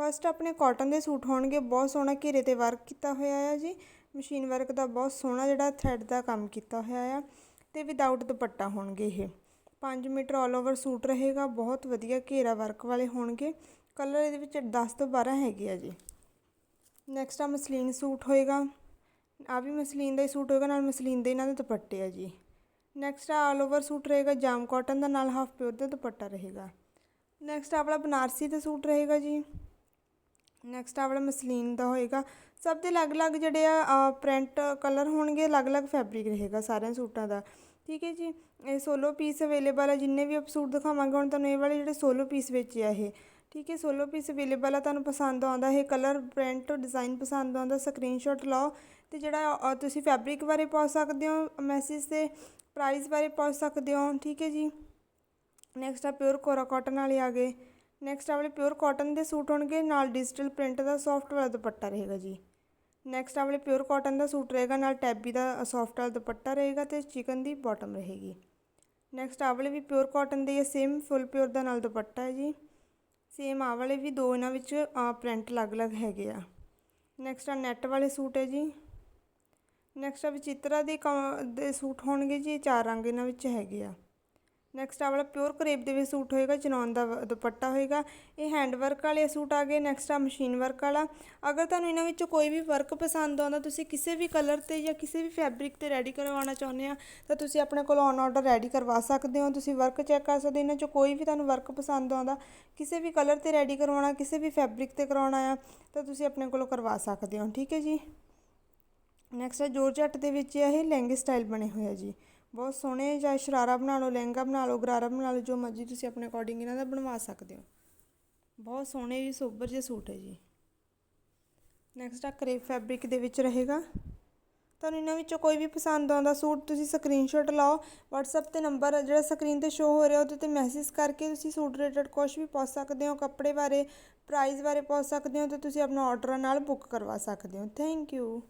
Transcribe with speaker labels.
Speaker 1: First ਆਪਣੇ cotton ਦੇ suit ਹੋਣਗੇ, ਬਹੁਤ ਸੋਹਣਾ ਘੇਰੇ ਤੇ ਵਰਕ ਕੀਤਾ ਹੋਇਆ ਆ ਜੀ। ਮਸ਼ੀਨ ਵਰਕ ਦਾ ਬਹੁਤ ਸੋਹਣਾ ਜਿਹੜਾ ਥ੍ਰੈਡ ਦਾ ਕੰਮ ਕੀਤਾ ਹੋਇਆ ਆ। ਤੇ ਵਿਦਆਊਟ ਦੁਪੱਟਾ ਹੋਣਗੇ ਇਹ। 5 ਮੀਟਰ ਆਲ ਓਵਰ ਸੂਟ ਰਹੇਗਾ, ਬਹੁਤ ਵਧੀਆ ਘੇਰਾ ਵਰਕ ਵਾਲੇ ਹੋਣਗੇ। ਕਲਰ ਇਹਦੇ ਵਿੱਚ 10 ਤੋਂ 12 ਹੈਗੇ ਆ ਜੀ। ਨੈਕਸਟ ਆ ਮਸਲੀਨ ਸੂਟ ਹੋਏਗਾ। ਆ ਵੀ ਮਸਲੀਨ ਦਾ ਹੀ ਸੂਟ ਹੋਏਗਾ, ਨਾਲ ਮਸਲੀਨ ਦੇ ਇਹਨਾਂ ਦੇ ਦੁਪੱਟੇ ਆ ਜੀ। ਨੈਕਸਟ ਆ ਆਲ ਓਵਰ ਸੂਟ ਰਹੇਗਾ, ਜਾਮ ਕਾਟਨ ਦਾ ਨਾਲ ਹਾਫ ਪਿਓਰ ਦਾ ਦੁਪੱਟਾ ਰਹੇਗਾ। ਨੈਕਸਟ ਆਪਣਾ ਬਨਾਰਸੀ ਦਾ ਸੂਟ ਰਹੇਗਾ ਜੀ। ਨੈਕਸਟ ਆ ਵਾਲਾ ਮਸਲੀਨ ਦਾ ਹੋਏਗਾ। ਸਭ ਦੇ ਅਲੱਗ-ਅਲੱਗ ਜਿਹੜੇ ਆ ਪ੍ਰਿੰਟ ਕਲਰ ਹੋਣਗੇ, ਅਲੱਗ-ਅਲੱਗ ਫੈਬਰਿਕ ਰਹੇਗਾ ਸਾਰਿਆਂ ਸੂਟਾਂ ਦਾ। ਠੀਕ ਹੈ ਜੀ? ਇਹ ਸੋਲੋ ਪੀਸ ਅਵੇਲੇਬਲ ਹੈ ਜਿੰਨੇ ਵੀ ਆਪ ਸੂਟ ਦਿਖਾਵਾਂਗੇ, ਹੁਣ ਤੁਹਾਨੂੰ ਇਹ ਵਾਲੇ ਜਿਹੜੇ ਸੋਲੋ ਪੀਸ ਵਿੱਚ ਆ ਇਹ। ਠੀਕ ਹੈ ਸੋਲੋ ਪੀਸ ਅਵੇਲੇਬਲ ਆ, ਤੁਹਾਨੂੰ ਪਸੰਦ ਆਉਂਦਾ ਇਹ ਕਲਰ ਪ੍ਰਿੰਟ ਡਿਜ਼ਾਈਨ ਪਸੰਦ ਆਉਂਦਾ ਸਕਰੀਨਸ਼ਾਟ ਲਓ ਤੇ ਜਿਹੜਾ ਤੁਸੀਂ ਫੈਬਰਿਕ ਬਾਰੇ ਪਾ ਸਕਦੇ ਹੋ ਮੈਸੇਜ ਤੇ ਪ੍ਰਾਈਸ ਬਾਰੇ ਪਾ ਸਕਦੇ ਹੋ। ਠੀਕ ਹੈ ਜੀ? ਨੈਕਸਟ ਆ ਪਿਓਰ ਕੋਰਾ ਕਾਟਨ ਵਾਲੇ ਆ ਗਏ। ਨੈਕਸਟ ਆ ਵਾਲੇ ਪਿਓਰ ਕਾਟਨ ਦੇ ਸੂਟ ਹੋਣਗੇ, ਨਾਲ ਡਿਜੀਟਲ ਪ੍ਰਿੰਟ ਦਾ ਸੌਫਟ ਵਾਲਾ ਦੁਪੱਟਾ ਰਹੇਗਾ ਜੀ। ਨੈਕਸਟ ਆ ਵਾਲੇ ਪਿਓਰ ਕਾਟਨ ਦਾ ਸੂਟ ਰਹੇਗਾ, ਨਾਲ ਟੈਬੀ ਦਾ ਸੌਫਟ ਵਾਲਾ ਦੁਪੱਟਾ ਰਹੇਗਾ ਤੇ ਚਿਕਨ ਦੀ ਬਾਟਮ ਰਹੇਗੀ। ਨੈਕਸਟ ਆ ਵੀ ਪਿਓਰ ਕਾਟਨ ਦੇ ਸੇਮ ਫੁੱਲ ਪਿਓਰ ਦਾ ਨਾਲ ਦੁਪੱਟਾ ਹੈ ਜੀ। ਸੇਮ ਆ ਵਾਲੇ ਵੀ, ਦੋ ਇਹਨਾਂ ਵਿੱਚ ਪ੍ਰਿੰਟ ਅਲੱਗ-ਅਲੱਗ ਹੈਗੇ ਆ। ਨੈਕਸਟ ਆ ਨੈਟ ਵਾਲੇ ਸੂਟ ਹੈ ਜੀ। ਨੈਕਸਟ ਆ ਵਿਚਿਤਰਾ ਦੇ ਦੇ ਸੂਟ ਹੋਣਗੇ ਜੀ ਚਾਰ ਰੰਗ ਇਹਨਾਂ ਵਿੱਚ ਹੈਗੇ ਆ। ਨੈਕਸਟ ਆ ਵਾਲਾ ਪਿਓਰ ਕਰੇਪ ਦੇ ਵਿੱਚ ਸੂਟ ਹੋਏਗਾ ਚਨੌਨ ਦਾ ਦੁਪੱਟਾ ਹੋਏਗਾ। ਇਹ ਹੈਂਡ ਵਰਕ ਵਾਲੇ ਸੂਟ ਆ ਗਏ ਨੈਕਸਟ ਆ ਮਸ਼ੀਨ ਵਰਕ ਵਾਲਾ। ਅਗਰ ਤੁਹਾਨੂੰ ਇਹਨਾਂ ਵਿੱਚੋਂ ਕੋਈ ਵੀ ਵਰਕ ਪਸੰਦ ਆਉਂਦਾ, ਤੁਸੀਂ ਕਿਸੇ ਵੀ ਕਲਰ ਤੇ ਜਾਂ ਕਿਸੇ ਵੀ ਫੈਬਰਿਕ ਤੇ ਰੈਡੀ ਕਰਵਾਉਣਾ ਚਾਹੁੰਦੇ ਆ, ਤਾਂ ਤੁਸੀਂ ਆਪਣੇ ਕੋਲ ਔਨ ਆਰਡਰ ਰੈਡੀ ਕਰਵਾ ਸਕਦੇ ਹੋ। ਤੁਸੀਂ ਵਰਕ ਚੈੱਕ ਕਰ ਸਕਦੇ ਇਹਨਾਂ ਚੋਂ ਕੋਈ ਵੀ ਤੁਹਾਨੂੰ ਵਰਕ ਪਸੰਦ ਆਉਂਦਾ, ਕਿਸੇ ਵੀ ਕਲਰ ਤੇ ਰੈਡੀ ਕਰਵਾਉਣਾ, ਕਿਸੇ ਵੀ ਫੈਬਰਿਕ ਤੇ ਕਰਾਉਣਾ ਆ, ਤਾਂ ਤੁਸੀਂ ਆਪਣੇ ਕੋਲੋਂ ਕਰਵਾ ਸਕਦੇ ਹੋ। ਠੀਕ ਹੈ ਜੀ? ਨੈਕਸਟ ਹੈ ਜੋਰਜੱਟ ਦੇ ਵਿੱਚ ਇਹ ਲਹਿੰਗੇ ਸਟਾਈਲ ਬਣੇ ਹੋਏ ਆ ਜੀ। ਬਹੁਤ ਸੋਹਣੇ ਜਾਂ ਸ਼ਰਾਰਾ ਬਣਾ ਲਓ, ਲਹਿੰਗਾ ਬਣਾ ਲਓ, ਗਰਾਰਾ ਬਣਾ ਲਓ, ਜੋ ਮਰਜ਼ੀ ਤੁਸੀਂ ਆਪਣੇ ਅਕੋਰਡਿੰਗ ਇਹਨਾਂ ਦਾ ਬਣਵਾ ਸਕਦੇ ਹੋ। ਬਹੁਤ ਸੋਹਣੇ ਵੀ ਸੋਬਰ ਜਿਹੇ ਸੂਟ ਹੈ ਜੀ। ਨੈਕਸਟ ਆ ਕਰੇਪ ਫੈਬਰਿਕ ਦੇ ਵਿੱਚ ਰਹੇਗਾ। ਤੁਹਾਨੂੰ ਇਹਨਾਂ ਵਿੱਚੋਂ ਕੋਈ ਵੀ ਪਸੰਦ ਆਉਂਦਾ ਸੂਟ, ਤੁਸੀਂ ਸਕਰੀਨਸ਼ਾਟ ਲਾਓ। WhatsApp ਤੇ ਨੰਬਰ ਜਿਹੜਾ ਸਕਰੀਨ ਤੇ ਸ਼ੋ ਹੋ ਰਿਹਾ, ਉਹਦੇ ਤੇ ਮੈਸੇਜ ਕਰਕੇ ਤੁਸੀਂ ਸੂਟ ਰਿਲੇਟਡ ਕੁਝ ਵੀ ਪੁੱਛ ਸਕਦੇ ਹੋ, ਕੱਪੜੇ ਬਾਰੇ ਪ੍ਰਾਈਸ ਬਾਰੇ ਪੁੱਛ ਸਕਦੇ ਹੋ ਤੇ ਤੁਸੀਂ ਆਪਣਾ ਆਰਡਰ ਨਾਲ ਬੁੱਕ ਕਰਵਾ ਸਕਦੇ ਹੋ। Thank you